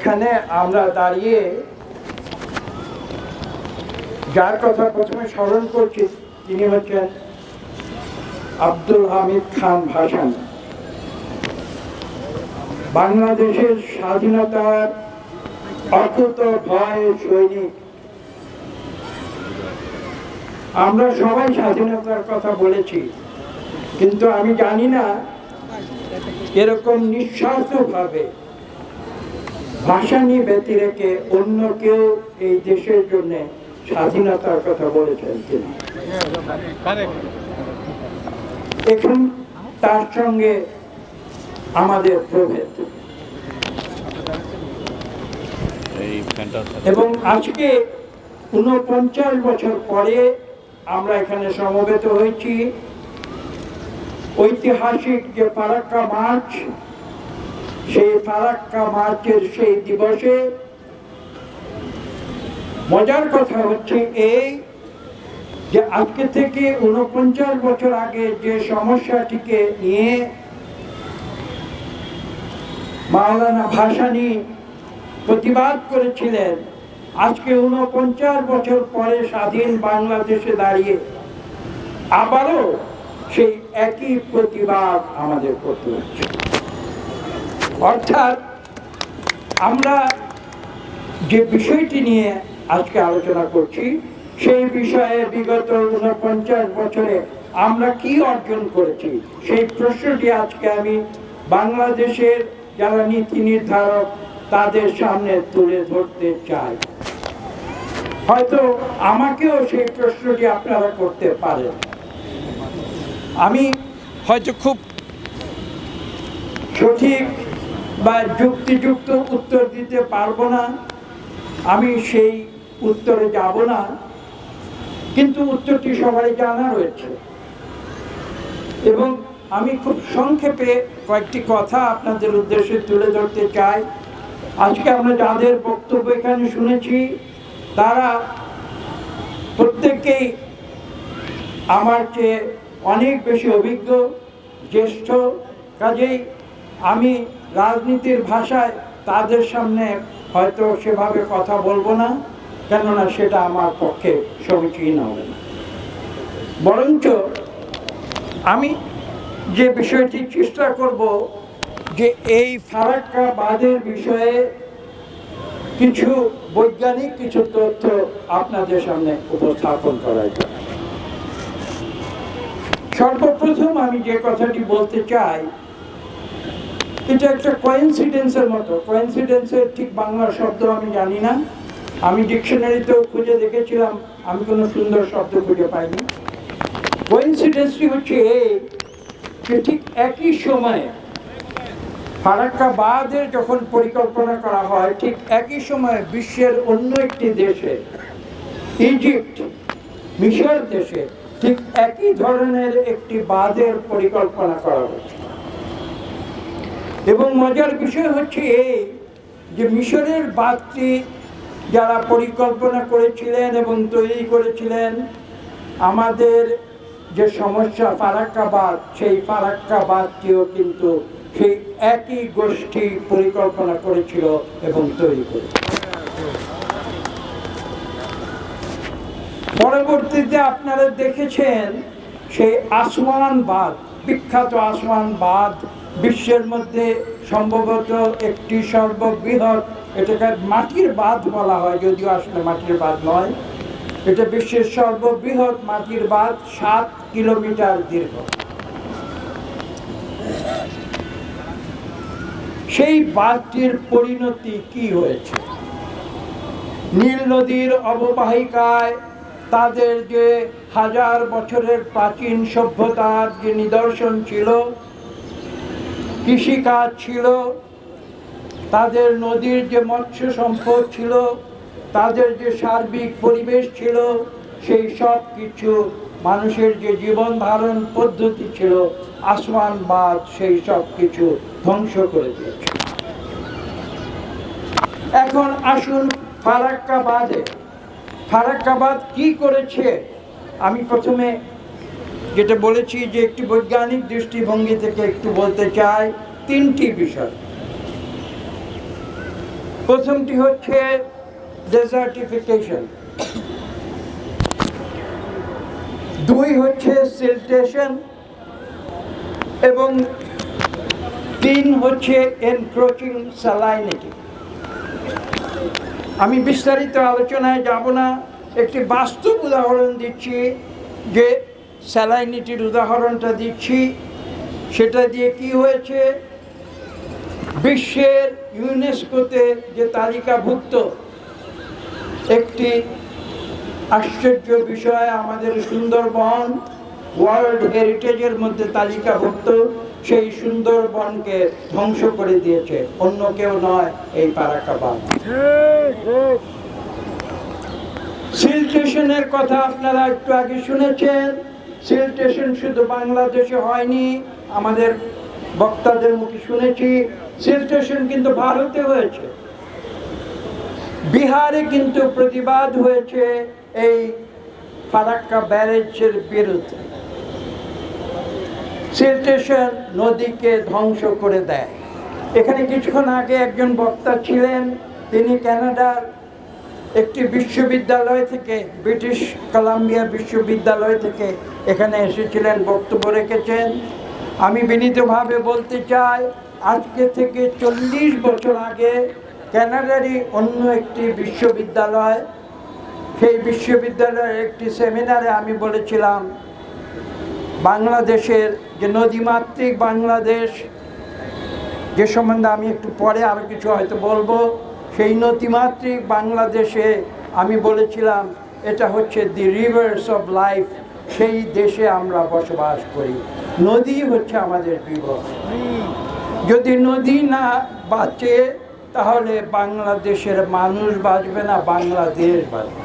এখানে আমরা দাঁড়িয়ে যার কথা প্রথমে স্মরণ করছি, তিনি হচ্ছেন আব্দুল হামিদ খান ভাসান। বাংলাদেশের স্বাধীনতার অকুত ভয় সৈনিক। আমরা সবাই স্বাধীনতার কথা বলেছি, কিন্তু আমি জানি না এরকম নিঃস্বার্থভাবে ভাষানি ব্যতি রেখে অন্য কেউ এই দেশের জন্য স্বাধীনতার কথা বলেছেন কিনা? এখন তার সঙ্গে আমাদের প্রভেদ। এবং আজকে উনপঞ্চাশ বছর পরে আমরা এখানে সমবেত হয়েছি। ঐতিহাসিক যে ফারাক্কা মার্চ সেই ফারাক্কা মার্চের সেই দিবসে মজার কথা হচ্ছে এই যে আজকে থেকে উনপঞ্চাশ বছর আগে যে সমস্যাটিকে নিয়ে মাওলানা ভাসানী প্রতিবাদ করেছিলেন, আজকে উনপঞ্চাশ বছর পরে স্বাধীন বাংলাদেশে দাঁড়িয়ে আবারও সেই একই প্রতিবাদ আমাদের করতে হচ্ছে। অর্থাৎ আমরা যে বিষয়টি নিয়ে আজকে আলোচনা করছি, সেই বিষয়ে বিগত উনপঞ্চাশ বছরে আমরা কি অর্জন করেছি, সেই প্রশ্নটি আজকে আমি বাংলাদেশের যারা নীতি নির্ধারক তাদের সামনে তুলে ধরতে চাই। হয়তো আমাকেও সেই প্রশ্নটি আপনারা করতে পারেন। আমি হয়তো খুব সঠিক বা যুক্তিযুক্ত উত্তর দিতে পারব না, আমি সেই উত্তরে যাব না। কিন্তু উত্তরটি সবারই জানা রয়েছে। এবং আমি খুব সংক্ষেপে কয়েকটি কথা আপনাদের উদ্দেশ্যে তুলে ধরতে চাই। আজকে আমরা যাদের বক্তব্য এখানে শুনেছি, তারা প্রত্যেকেই আমার চেয়ে অনেক বেশি অভিজ্ঞ, জ্যেষ্ঠ, কাজেই আমি রাজনীতির ভাষায় তাদের সামনে হয়তো সেভাবে কথা বলব না, কেননা সেটা আমার পক্ষে সমীচীন হবে না। বরঞ্চ আমি যে বিষয়টি চেষ্টা করব যে এই ফারাক্কা বাদের বিষয়ে কিছু বৈজ্ঞানিক কিছু তথ্য আপনাদের সামনে উপস্থাপন করার জন্য। সর্বপ্রথম আমি যে কথাটি বলতে চাই এটা একটা কোয়েন্সিডেন্সের মতো। কোয়েন্সিডেন্সের ঠিক বাংলা শব্দ আমি জানি না। আমি ডিকশনারিতেও খুঁজে দেখেছিলাম, আমি কোনো সুন্দর শব্দ খুঁজে পাইনি। কোয়েন্সিডেন্সটি হচ্ছে এই যে ঠিক একই সময়ে ফারাক্কা বাদের যখন পরিকল্পনা করা হয়, ঠিক একই সময়ে বিশ্বের অন্য একটি দেশে, ইজিপ্ট, মিশর দেশে, ঠিক একই ধরনের একটি বাঁধের পরিকল্পনা করা হচ্ছে এবং মজার বিষয় হচ্ছে এই যে মিশরের বাঁধটি যারা পরিকল্পনা করেছিলেন এবং তৈরি করেছিলেন, আমাদের যে সমস্যা ফারাক্কাবাদ, সেই ফারাক্কাবাদটিও কিন্তু সেই একই গোষ্ঠী পরিকল্পনা করেছিল এবং তৈরি করে পরবর্তীতে আপনারা দেখেছেন সেই আসমান বাঁধ বিখ্যাত আসমান বাঁধ বিশ্বের মধ্যে সম্ভবত একটি সর্ববৃহৎ, এটাকে মাটির বাঁধ বলা হয়, যদিও আসলে মাটির বাঁধ নয়। এটা বিশ্বের সর্ববৃহৎ মাটির বাঁধ, সাত কিলোমিটার দীর্ঘ। সেই বাঁধটির পরিণতি কি হয়েছে? নীল নদীর অববাহিকায় তাদের যে হাজার বছরের প্রাচীন সভ্যতার যে নিদর্শন ছিল কৃষিকাজ ছিল, তাদের নদীর যে মৎস্য সম্পদ ছিল, তাদের যে সার্বিক পরিবেশ ছিল, সেই সব কিছু মানুষের যে জীবন ধারণ পদ্ধতি ছিল, আসমান বাদ সেই সব কিছু ধ্বংস করে দিয়েছে। এখন আসুন ফারাক্কাবাদে। ফারাক্কাবাদ কি করেছে? আমি প্রথমে যেটা বলেছি যে একটি বৈজ্ঞানিক দৃষ্টিভঙ্গি থেকে একটু বলতে চাই, তিনটি বিষয়। প্রথমটি হচ্ছে ডেজার্টিফিকেশন দুই হচ্ছে সিলটেশন এবং তিন হচ্ছে এনক্রোচিং স্যালাইনিটি আমি বিস্তারিত আলোচনায় যাব না। একটি বাস্তব উদাহরণ দিচ্ছি যে স্যালাইনিটির উদাহরণটা দিচ্ছি সেটা দিয়ে কি হয়েছে? বিশ্বের ইউনেস্কোতে যে তালিকাভুক্ত একটি আশ্চর্য বিষয়, আমাদের সুন্দরবন ওয়ার্ল্ড হেরিটেজের মধ্যে তালিকাভুক্ত, সেই সুন্দরবনকে ধ্বংস করে দিয়েছে। অন্য কেউ নয় এই পারাকাবাদ সিল স্টেশনের কথা আপনারা একটু আগে শুনেছেন। সিল স্টেশন শুধু বাংলাদেশে হয়নি, আমাদের বক্তাদের মুখে শুনেছি সিল স্টেশন কিন্তু ভারতে হয়েছে। বিহারে কিন্তু প্রতিবাদ হয়েছে এই ফারাক্কা ব্যারেজের বিরুদ্ধে। সিল স্টেশন নদীকে ধ্বংস করে দেয়। এখানে কিছুক্ষণ আগে একজন বক্তা ছিলেন, তিনি কানাডার একটি বিশ্ববিদ্যালয় থেকে, ব্রিটিশ কলাম্বিয়া বিশ্ববিদ্যালয় থেকে এখানে এসেছিলেন, বক্তব্য রেখেছেন। আমি বিনীতভাবে বলতে চাই, আজকে থেকে চল্লিশ বছর আগে কানাডারই অন্য একটি বিশ্ববিদ্যালয়, সেই বিশ্ববিদ্যালয়ের একটি সেমিনারে আমি বলেছিলাম, বাংলাদেশের যে নদীমাতৃক বাংলাদেশ, যে সম্বন্ধে আমি একটু পরে আরও কিছু হয়তো বলব। সেই নতিমাত্রিক বাংলাদেশে আমি বলেছিলাম, এটা হচ্ছে দি রিভার্স অফ লাইফ সেই দেশে আমরা বসবাস করি। নদী হচ্ছে আমাদের জীবন যদি নদী না বাঁচে, তাহলে বাংলাদেশের মানুষ বাঁচবে না, বাংলাদেশ বাঁচবে।